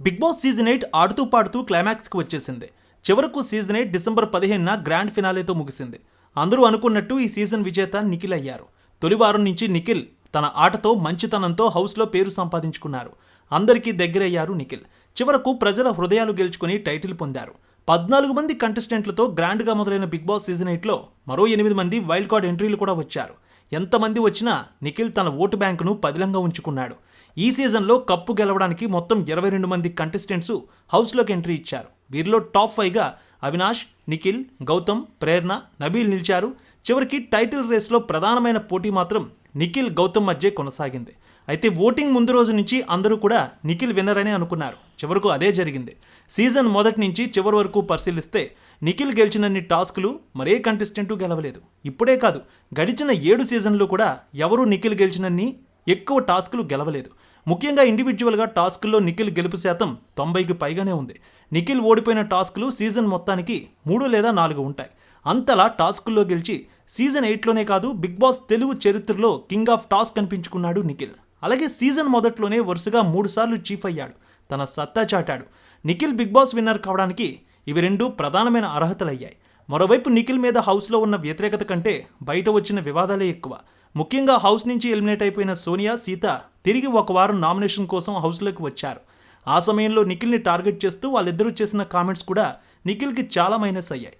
Big boss season eight ఆడుతూ పాడుతూ క్లైమాక్స్కి వచ్చేసింది. చివరకు సీజన్ ఎయిట్ డిసెంబర్ పదిహేనున గ్రాండ్ ఫినాలేతో ముగిసింది. అందరూ అనుకున్నట్టు ఈ సీజన్ విజేత నిఖిల్ అయ్యారు. తొలివారం నుంచి నిఖిల్ తన ఆటతో మంచితనంతో హౌస్లో పేరు సంపాదించుకున్నారు. అందరికీ దగ్గరయ్యారు నిఖిల్. చివరకు ప్రజల హృదయాలు గెలుచుకుని టైటిల్ పొందారు. పద్నాలుగు మంది కంటెస్టెంట్లతో గ్రాండ్గా మొదలైన బిగ్ బాస్ సీజన్ ఎయిట్లో మరో ఎనిమిది మంది వైల్డ్ కార్డ్ ఎంట్రీలు కూడా వచ్చారు. ఎంతమంది వచ్చినా నిఖిల్ తన ఓటు బ్యాంకును పదిలంగా ఉంచుకున్నాడు. ఈ సీజన్లో కప్పు గెలవడానికి మొత్తం ఇరవై రెండు మంది కంటెస్టెంట్స్ హౌస్లోకి ఎంట్రీ ఇచ్చారు. వీరిలో టాప్ ఫైవ్గా అవినాష్ నిఖిల్ గౌతమ్ ప్రేరణ నబీల్ నిలిచారు. చివరికి టైటిల్ రేస్లో ప్రధానమైన పోటీ మాత్రం నిఖిల్ గౌతమ్ మధ్య కొనసాగింది. అయితే ఓటింగ్ ముందు రోజు నుంచి అందరూ కూడా నిఖిల్ విన్నర్ అనే అనుకున్నారు. చివరకు అదే జరిగింది. సీజన్ మొదటి నుంచి చివరి వరకు పరిశీలిస్తే నిఖిల్ గెలిచినన్ని టాస్కులు మరే కంటెస్టెంటు గెలవలేదు. ఇప్పుడే కాదు గడిచిన ఏడు సీజన్లు కూడా ఎవరూ నిఖిల్ గెలిచినన్ని ఎక్కువ టాస్కులు గెలవలేదు. ముఖ్యంగా ఇండివిజువల్గా టాస్కుల్లో నిఖిల్ గెలుపు శాతం తొంభైకి పైగానే ఉంది. నిఖిల్ ఓడిపోయిన టాస్కులు సీజన్ మొత్తానికి మూడు లేదా నాలుగు ఉంటాయి. అంతలా టాస్కుల్లో గెలిచి సీజన్ ఎయిట్లోనే కాదు బిగ్ బాస్ తెలుగు చరిత్రలో కింగ్ ఆఫ్ టాస్క్ అనిపించుకున్నాడు నిఖిల్. అలాగే సీజన్ మొదట్లోనే వరుసగా మూడుసార్లు చీఫ్ అయ్యాడు. తన సత్తా చాటాడు. నిఖిల్ బిగ్ బాస్ విన్నర్ కావడానికి ఇవి రెండు ప్రధానమైన అర్హతలయ్యాయి. మరోవైపు నిఖిల్ మీద హౌస్లో ఉన్న వ్యతిరేకత కంటే బయట వచ్చిన వివాదాలే ఎక్కువ. ముఖ్యంగా హౌస్ నుంచి ఎలిమినేట్ అయిపోయిన సోనియా సీత తిరిగి ఒక వారం నామినేషన్ కోసం హౌస్లోకి వచ్చారు. ఆ సమయంలో నిఖిల్ని టార్గెట్ చేస్తూ వాళ్ళిద్దరూ చేసిన కామెంట్స్ కూడా నిఖిల్కి చాలా మైనస్ అయ్యాయి.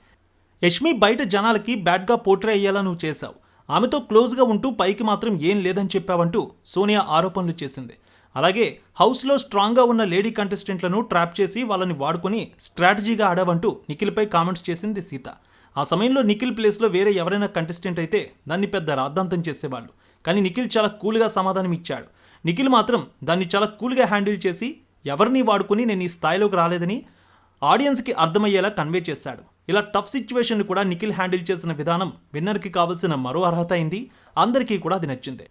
యష్మి బయట జనాలకి బ్యాడ్గా పోట్రే అయ్యేలా నువ్వు చేశావు. ఆమెతో క్లోజ్గా ఉంటూ పైకి మాత్రం ఏం లేదని చెప్పావంటూ సోనియా ఆరోపణలు చేసింది. అలాగే హౌస్లో స్ట్రాంగ్గా ఉన్న లేడీ కంటెస్టెంట్లను ట్రాప్ చేసి వాళ్ళని వాడుకొని స్ట్రాటజీగా ఆడావంటూ నిఖిల్పై కామెంట్స్ చేసింది సీత. ఆ సమయంలో నిఖిల్ ప్లేస్లో వేరే ఎవరైనా కంటెస్టెంట్ అయితే దాన్ని పెద్ద రాద్ధాంతం చేసేవాళ్ళు. కానీ నిఖిల్ చాలా కూల్గా సమాధానం ఇచ్చాడు. నిఖిల్ మాత్రం దాన్ని చాలా కూల్గా హ్యాండిల్ చేసి ఎవరిని వాడుకొని నేను ఈ స్థాయిలోకి రాలేదని ఆడియన్స్కి అర్థమయ్యేలా కన్వే చేశాడు. ఇలా టఫ్ సిచ్యువేషన్ కూడా నిఖిల్ హ్యాండిల్ చేసిన విధానం విన్నర్కి కావాల్సిన మరో అర్హత అయింది. అందరికీ కూడా అది నచ్చింది.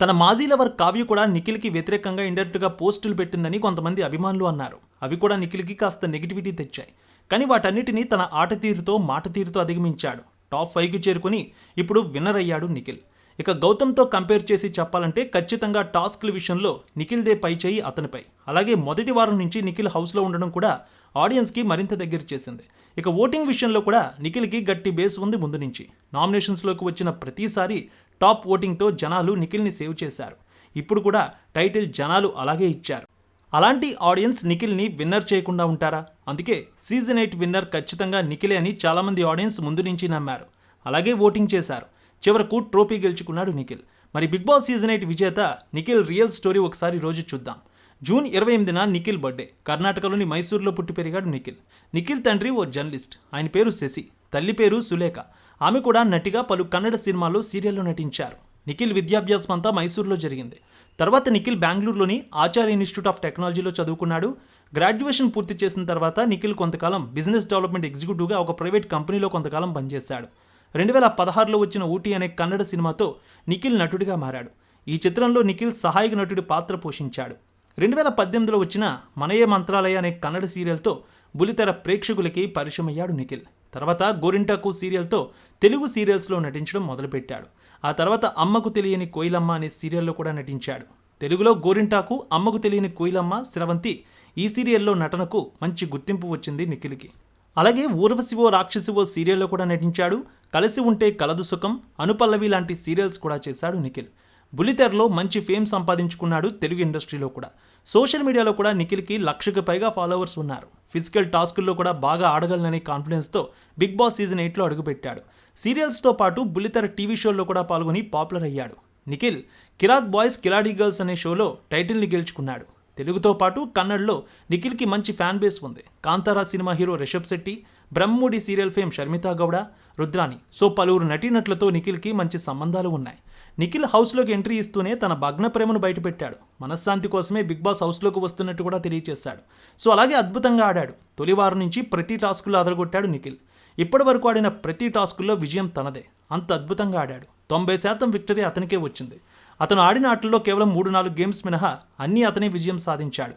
తన మాజీ లవర్ కావ్య కూడా నిఖిల్కి వ్యతిరేకంగా ఇండైరెక్ట్గా పోస్టులు పెట్టిందని కొంతమంది అభిమానులు అన్నారు. అవి కూడా నిఖిల్కి కాస్త నెగిటివిటీ తెచ్చాయి. కానీ వాటన్నిటినీ తన ఆట తీరుతో మాట తీరుతో అధిగమించాడు. టాప్ ఫైవ్కి చేరుకుని ఇప్పుడు విన్నర్ అయ్యాడు నిఖిల్. ఇక గౌతమ్తో కంపేర్ చేసి చెప్పాలంటే ఖచ్చితంగా టాస్క్ల విషయంలో నిఖిల్దే పై చేయి అతనిపై. అలాగే మొదటి వారం నుంచి నిఖిల్ హౌస్లో ఉండడం కూడా ఆడియన్స్కి మరింత దగ్గర చేసింది. ఇక ఓటింగ్ విషయంలో కూడా నిఖిల్కి గట్టి బేస్ ఉంది ముందు నుంచి. నామినేషన్స్లోకి వచ్చిన ప్రతిసారి టాప్ ఓటింగ్తో జనాలు నిఖిల్ని సేవ్ చేశారు. ఇప్పుడు కూడా టైటిల్ జనాలు అలాగే ఇచ్చారు. అలాంటి ఆడియన్స్ నిఖిల్ని విన్నర్ చేయకుండా ఉంటారా? అందుకే సీజన్ ఎయిట్ విన్నర్ ఖచ్చితంగా నిఖిలే అని చాలామంది ఆడియన్స్ ముందు నుంచి నమ్మారు. అలాగే ఓటింగ్ చేశారు. చివరకు ట్రోఫీ గెలుచుకున్నాడు నిఖిల్. మరి బిగ్ బాస్ సీజన్ ఎయిట్ విజేత నిఖిల్ రియల్ స్టోరీ ఒకసారి రోజు చూద్దాం. జూన్ ఇరవై ఎనిమిదిన నిఖిల్ బర్త్డే. కర్ణాటకలోని మైసూరులో పుట్టి పెరిగాడు నిఖిల్. నిఖిల్ తండ్రి ఓ జర్నలిస్ట్. ఆయన పేరు శశి. తల్లి పేరు సులేఖ. ఆమె కూడా నటిగా పలు కన్నడ సినిమాల్లో సీరియల్లో నటించారు. నిఖిల్ విద్యాభ్యాసం అంతా మైసూరులో జరిగింది. తర్వాత నిఖిల్ బెంగళూరులోని ఆచార్య ఇన్స్టిట్యూట్ ఆఫ్ టెక్నాలజీలో చదువుకున్నాడు. గ్రాడ్యుయేషన్ పూర్తి చేసిన తర్వాత నిఖిల్ కొంతకాలం బిజినెస్ డెవలప్మెంట్ ఎగ్జిక్యూటివ్గా ఒక ప్రైవేట్ కంపెనీలో కొంతకాలం పనిచేశాడు. రెండు వేల పదహారులో వచ్చిన ఊటీ అనే కన్నడ సినిమాతో నిఖిల్ నటుడిగా మారాడు. ఈ చిత్రంలో నిఖిల్ సహాయక నటుడి పాత్ర పోషించాడు. రెండు వేల పద్దెనిమిదిలో వచ్చిన మనయే మంత్రాలయ అనే కన్నడ సీరియల్తో బులితెర ప్రేక్షకులకి పరిచయమయ్యాడు నిఖిల్. తర్వాత గోరింటాకు సీరియల్తో తెలుగు సీరియల్స్లో నటించడం మొదలుపెట్టాడు. ఆ తర్వాత అమ్మకు తెలియని కోయిలమ్మ అనే సీరియల్లో కూడా నటించాడు. తెలుగులో గోరింటాకు అమ్మకు తెలియని కోయిలమ్మ స్రవంతి ఈ సీరియల్లో నటనకు మంచి గుర్తింపు వచ్చింది నిఖిల్కి. అలాగే ఊర్వశివో రాక్షసివో సీరియల్లో కూడా నటించాడు. కలిసి ఉంటే కలదు సుఖం అనుపల్లవి లాంటి సీరియల్స్ కూడా చేశాడు నిఖిల్. బులితెరలో మంచి ఫేమ్ సంపాదించుకున్నాడు తెలుగు ఇండస్ట్రీలో కూడా. సోషల్ మీడియాలో కూడా నిఖిల్కి లక్షకు పైగా ఫాలోవర్స్ ఉన్నారు. ఫిజికల్ టాస్కుల్లో కూడా బాగా ఆడగలననే కాన్ఫిడెన్స్తో బిగ్ బాస్ సీజన్ ఎయిట్లో అడుగుపెట్టాడు. సీరియల్స్తో పాటు బుల్లితెర టీవీ షోల్లో కూడా పాల్గొని పాపులర్ అయ్యాడు. నిఖిల్ కిరాక్ బాయ్స్ కిలాడీ గర్ల్స్ అనే షోలో టైటిల్ని గెలుచుకున్నాడు. తెలుగుతో పాటు కన్నడలో నిఖిల్కి మంచి ఫ్యాన్ బేస్ ఉంది. Kantara cinema hero Rishab Shetty Brahmamudi serial fame Sharmitha Gowda Rudrani so పలువురు నటీనటులతో నిఖిల్కి మంచి సంబంధాలు ఉన్నాయి. నిఖిల్ హౌస్లోకి ఎంట్రీ ఇస్తూనే తన భగ్న ప్రేమను బయటపెట్టాడు. మనశ్శాంతి కోసమే బిగ్ బాస్ హౌస్లోకి వస్తున్నట్టు కూడా తెలియజేశాడు సో అలాగే అద్భుతంగా ఆడాడు. తొలివారం నుంచి ప్రతి టాస్కులో అదరగొట్టాడు నిఖిల్. ఇప్పటి వరకు ఆడిన ప్రతి టాస్కుల్లో విజయం తనదే. అంత అద్భుతంగా ఆడాడు. తొంభై శాతం విక్టరీ అతనికే వచ్చింది. అతను ఆడిన ఆటల్లో కేవలం మూడు నాలుగు గేమ్స్ మినహా అన్నీ అతనే విజయం సాధించాడు.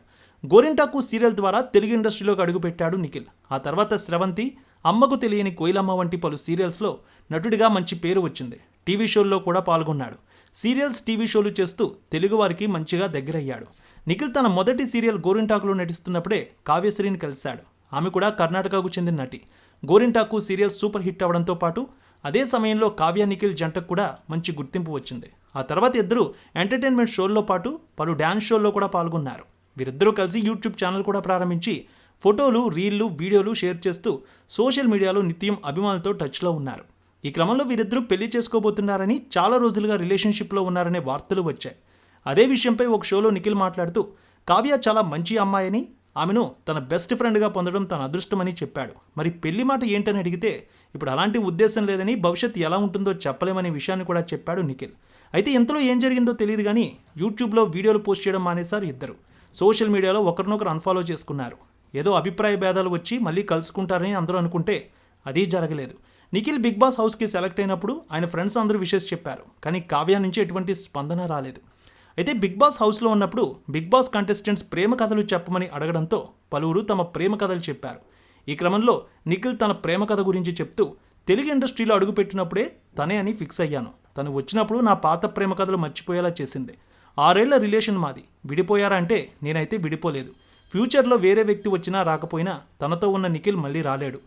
గోరింటాకు సీరియల్ ద్వారా తెలుగు ఇండస్ట్రీలోకి అడుగుపెట్టాడు నిఖిల్. ఆ తర్వాత స్రవంతి అమ్మకు తెలియని కోయిలమ్మ వంటి పలు సీరియల్స్లో నటుడిగా మంచి పేరు వచ్చింది. టీవీ షోల్లో కూడా పాల్గొన్నాడు. సీరియల్స్ టీవీ షోలు చేస్తూ తెలుగువారికి మంచిగా దగ్గరయ్యాడు. నిఖిల్ తన మొదటి సీరియల్ గోరింటాకులో నటిస్తున్నప్పుడే కావ్యశ్రీని కలిశాడు. ఆమె కూడా కర్ణాటకకు చెందిన నటి. గోరింటాకు సీరియల్ సూపర్ హిట్ అవడంతో పాటు అదే సమయంలో కావ్య నిఖిల్ జంటకు కూడా మంచి గుర్తింపు వచ్చింది. ఆ తర్వాత ఇద్దరు ఎంటర్టైన్మెంట్ షోల్లో పాటు పలు డ్యాన్స్ షోల్లో కూడా పాల్గొన్నారు. వీరిద్దరూ కలిసి యూట్యూబ్ ఛానల్ కూడా ప్రారంభించి ఫోటోలు రీళ్ళు వీడియోలు షేర్ చేస్తూ సోషల్ మీడియాలో నిత్యం అభిమానులతో టచ్లో ఉన్నారు. ఈ క్రమంలో వీరిద్దరూ పెళ్ళి చేసుకోబోతున్నారని చాలా రోజులుగా రిలేషన్షిప్లో ఉన్నారనే వార్తలు వచ్చాయి. అదే విషయంపై ఒక షోలో నిఖిల్ మాట్లాడుతూ కావ్య చాలా మంచి అమ్మాయని ఆమెను తన బెస్ట్ ఫ్రెండ్గా పొందడం తన అదృష్టమని చెప్పాడు. మరి పెళ్ళి మాట ఏంటని అడిగితే ఇప్పుడు అలాంటి ఉద్దేశం లేదని భవిష్యత్తు ఎలా ఉంటుందో చెప్పలేమనే విషయాన్ని కూడా చెప్పాడు నిఖిల్. అయితే ఇంతలో ఏం జరిగిందో తెలియదు కానీ యూట్యూబ్లో వీడియోలు పోస్ట్ చేయడం మానేశారు ఇద్దరు. సోషల్ మీడియాలో ఒకరినొకరు అన్ఫాలో చేసుకున్నారు. ఏదో అభిప్రాయ భేదాలు వచ్చి మళ్ళీ కలుసుకుంటారని అందరూ అనుకుంటే అది జరగలేదు. నిఖిల్ బిగ్ బాస్ హౌస్కి సెలెక్ట్ అయినప్పుడు ఆయన ఫ్రెండ్స్ అందరూ విషెస్ చెప్పారు. కానీ కావ్య నుంచి ఎటువంటి స్పందన రాలేదు. అయితే బిగ్ బాస్ హౌస్లో ఉన్నప్పుడు బిగ్ బాస్ కంటెస్టెంట్స్ ప్రేమ కథలు చెప్పమని అడగడంతో పలువురు తమ ప్రేమ కథలు చెప్పారు. ఈ క్రమంలో నిఖిల్ తన ప్రేమ కథ గురించి చెప్తూ తెలుగు ఇండస్ట్రీలో అడుగుపెట్టినప్పుడే తనే అని ఫిక్స్ అయ్యాను. తను వచ్చినప్పుడు నా పాత ప్రేమ కథలు మర్చిపోయేలా చేసింది. ఆరేళ్ళ రిలేషన్ మాది. విడిపోయారా అంటే నేనైతే విడిపోలేదు. ఫ్యూచర్లో వేరే వ్యక్తి వచ్చినా రాకపోయినా తనతో ఉన్న నిఖిల్ మళ్ళీ రాలేడు.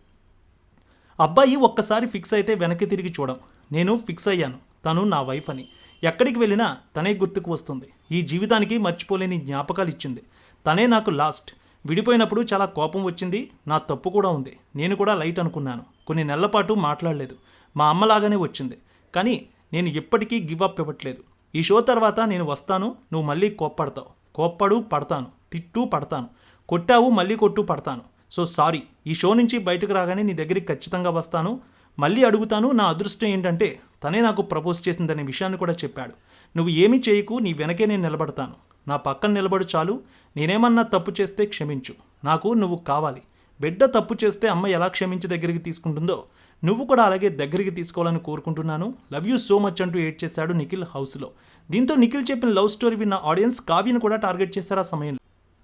అబ్బాయి ఒక్కసారి ఫిక్స్ అయితే వెనక్కి తిరిగి చూడం. నేను ఫిక్స్ అయ్యాను. తను నా వైఫ్ అని. ఎక్కడికి వెళ్ళినా తనే గుర్తుకు వస్తుంది. ఈ జీవితానికి మర్చిపోలేని జ్ఞాపకాలు ఇచ్చింది. తనే నాకు లాస్ట్. విడిపోయినప్పుడు చాలా కోపం వచ్చింది. నా తప్పు కూడా ఉంది. నేను కూడా లైట్ అనుకున్నాను. కొన్ని నెలల పాటు మాట్లాడలేదు. మా అమ్మలాగానే వచ్చింది. కానీ నేను ఎప్పటికీ గివ్ అప్ ఇవ్వట్లేదు. ఈ షో తర్వాత నేను వస్తాను నువ్వు మళ్ళీ కోప్పడతావు. కోప్పడు పడతాను. తిట్టు పడతాను. కొట్టావు మళ్ళీ కొట్టు పడతాను. So sorry. ఈ షో నుంచి బయటకు రాగానే నీ దగ్గరికి ఖచ్చితంగా వస్తాను. మళ్ళీ అడుగుతాను నా అదృష్టం ఏంటంటే తనే నాకు ప్రపోజ్ చేసిందనే విషయాన్ని కూడా చెప్పాడు. నువ్వు ఏమీ చేయకు నీ వెనకే నేను నిలబడతాను. నా పక్కన నిలబడు చాలు. నేనేమన్నా తప్పు చేస్తే క్షమించు. నాకు నువ్వు కావాలి. బిడ్డ తప్పు చేస్తే అమ్మ ఎలా క్షమించి దగ్గరికి తీసుకుంటుందో నువ్వు కూడా అలాగే దగ్గరికి తీసుకోవాలని కోరుకుంటున్నాను. లవ్ యూ సో మచ్ అంటూ ఏడ్ చేశాడు నిఖిల్ హౌస్లో. దీంతో నిఖిల్ చెప్పిన లవ్ స్టోరీ విన్న ఆడియన్స్ కావ్యను కూడా టార్గెట్ చేశారు ఆ సమయంలో.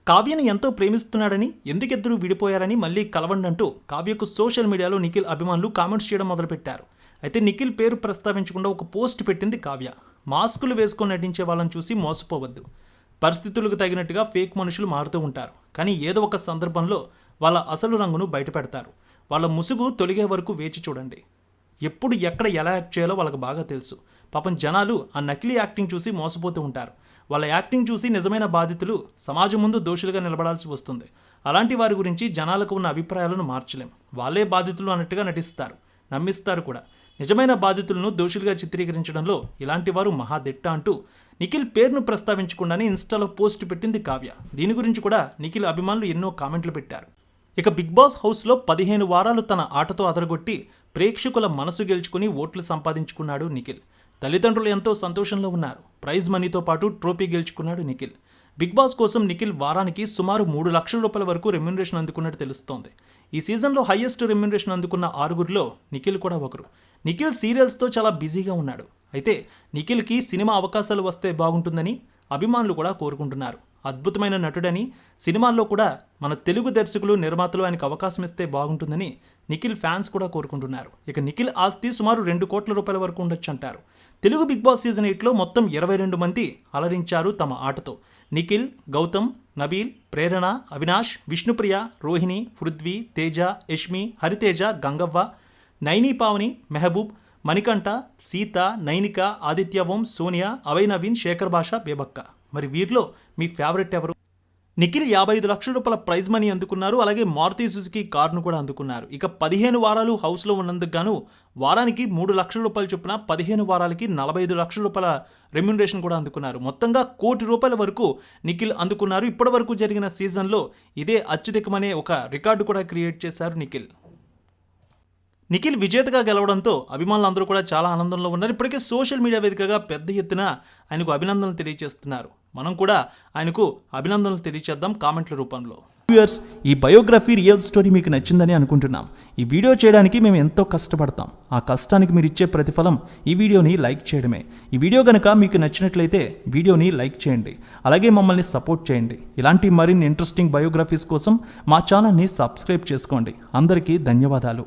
కావ్యను ఎంతో ప్రేమిస్తున్నాడని ఎందుకెద్దరూ విడిపోయారని మళ్ళీ కలవండి అంటూ కావ్యకు సోషల్ మీడియాలో నిఖిల్ అభిమానులు కామెంట్స్ చేయడం మొదలుపెట్టారు. అయితే నిఖిల్ పేరు ప్రస్తావించకుండా ఒక పోస్ట్ పెట్టింది కావ్య. మాస్కులు వేసుకొని నటించే వాళ్ళని చూసి మోసపోవద్దు. పరిస్థితులకు తగినట్టుగా ఫేక్ మనుషులు మారుతూ ఉంటారు. కానీ ఏదో ఒక సందర్భంలో వాళ్ళ అసలు రంగును బయటపెడతారు. వాళ్ళ ముసుగు తొలిగే వరకు వేచి చూడండి. ఎప్పుడు ఎక్కడ ఎలా యాక్ట్ చేయాలో వాళ్ళకి బాగా తెలుసు. పాపం జనాలు ఆ నకిలీ యాక్టింగ్ చూసి మోసపోతూ ఉంటారు. వాళ్ళ యాక్టింగ్ చూసి నిజమైన బాధితులు సమాజం ముందు దోషులుగా నిలబడాల్సి వస్తుంది. అలాంటి వారి గురించి జనాలకు ఉన్న అభిప్రాయాలను మార్చలేం. వాళ్ళే బాధితులు అన్నట్టుగా నటిస్తారు. నమ్మిస్తారు కూడా. నిజమైన బాధితులను దోషులుగా చిత్రీకరించడంలో ఇలాంటి వారు మహాదిట్ట అంటూ నిఖిల్ పేరును ప్రస్తావించకుండానే ఇన్స్టాలో పోస్ట్ పెట్టింది కావ్య. దీని గురించి కూడా నిఖిల్ అభిమానులు ఎన్నో కామెంట్లు పెట్టారు. ఇక బిగ్ బాస్ హౌస్లో పదిహేను వారాలు తన ఆటతో అదరగొట్టి ప్రేక్షకుల మనసు గెలుచుకుని ఓట్లు సంపాదించుకున్నాడు నిఖిల్. తల్లిదండ్రులు ఎంతో సంతోషంలో ఉన్నారు. ప్రైజ్ మనీతో పాటు ట్రోఫీ గెలుచుకున్నాడు నిఖిల్. బిగ్ బాస్ కోసం నిఖిల్ వారానికి సుమారు మూడు లక్షల రూపాయల వరకు రెమ్యునరేషన్ అందుకున్నట్టు తెలుస్తోంది. ఈ సీజన్లో హయ్యెస్ట్ రెమ్యునరేషన్ అందుకున్న ఆరుగురిలో నిఖిల్ కూడా ఒకరు. నిఖిల్ సీరియల్స్తో చాలా బిజీగా ఉన్నాడు. అయితే నిఖిల్కి సినిమా అవకాశాలు వస్తే బాగుంటుందని అభిమానులు కూడా కోరుకుంటున్నారు. అద్భుతమైన నటుడని సినిమాల్లో కూడా మన తెలుగు దర్శకులు నిర్మాతలు ఆయనకు అవకాశం ఇస్తే బాగుంటుందని నిఖిల్ ఫ్యాన్స్ కూడా కోరుకుంటున్నారు. ఇక నిఖిల్ ఆస్తి సుమారు రెండు కోట్ల రూపాయల వరకు ఉండొచ్చు అంటారు తెలుగు బిగ్ బాస్ సీజన్ ఎయిట్లో మొత్తం ఇరవై రెండు మంది అలరించారు తమ ఆటతో. నిఖిల్ గౌతమ్ నబీల్ ప్రేరణ అవినాష్ విష్ణుప్రియ రోహిణి పృథ్వీ తేజ యష్మి హరితేజ గంగవ్వ నైని పావని మెహబూబ్ మణికంఠ సీత నైనిక ఆదిత్య ఓం సోనియా అభయ్ నవీన్ శేఖర్ భాష బేబక్క. మరి వీరిలో మీ ఫేవరెట్ ఎవరు? నిఖిల్ యాభై ఐదు లక్షల రూపాయల ప్రైజ్ మనీ అందుకున్నారు. అలాగే మారుతి సుజుకి కారును కూడా అందుకున్నారు. ఇక పదిహేను వారాలు హౌస్లో ఉన్నందుకు గాను వారానికి మూడు లక్షల రూపాయలు చొప్పున పదిహేను వారాలకి నలభై ఐదు లక్షల రూపాయల రెమ్యునరేషన్ కూడా అందుకున్నారు. మొత్తంగా కోటి రూపాయల వరకు నిఖిల్ అందుకున్నారు. ఇప్పటి వరకు జరిగిన సీజన్లో ఇదే అత్యధికమనే ఒక రికార్డు కూడా క్రియేట్ చేశారు నిఖిల్. నిఖిల్ విజేతగా గెలవడంతో అభిమానులు అందరూ కూడా చాలా ఆనందంలో ఉన్నారు. ఇప్పటికే సోషల్ మీడియా వేదికగా పెద్ద ఎత్తున ఆయనకు అభినందనలు తెలియజేస్తున్నారు. మనం కూడా ఆయనకు అభినందనలు తెలియజేద్దాం కామెంట్ల రూపంలో. వ్యూయర్స్ ఈ బయోగ్రఫీ రియల్ స్టోరీ మీకు నచ్చిందని అనుకుంటున్నాం. ఈ వీడియో చేయడానికి మేము ఎంతో కష్టపడతాం. ఆ కష్టానికి మీరు ఇచ్చే ప్రతిఫలం ఈ వీడియోని లైక్ చేయడమే. ఈ వీడియో కనుక మీకు నచ్చినట్లయితే వీడియోని లైక్ చేయండి. అలాగే మమ్మల్ని సపోర్ట్ చేయండి. ఇలాంటి మరిన్ని ఇంట్రెస్టింగ్ బయోగ్రఫీస్ కోసం మా ఛానల్ని సబ్స్క్రైబ్ చేసుకోండి. అందరికీ ధన్యవాదాలు.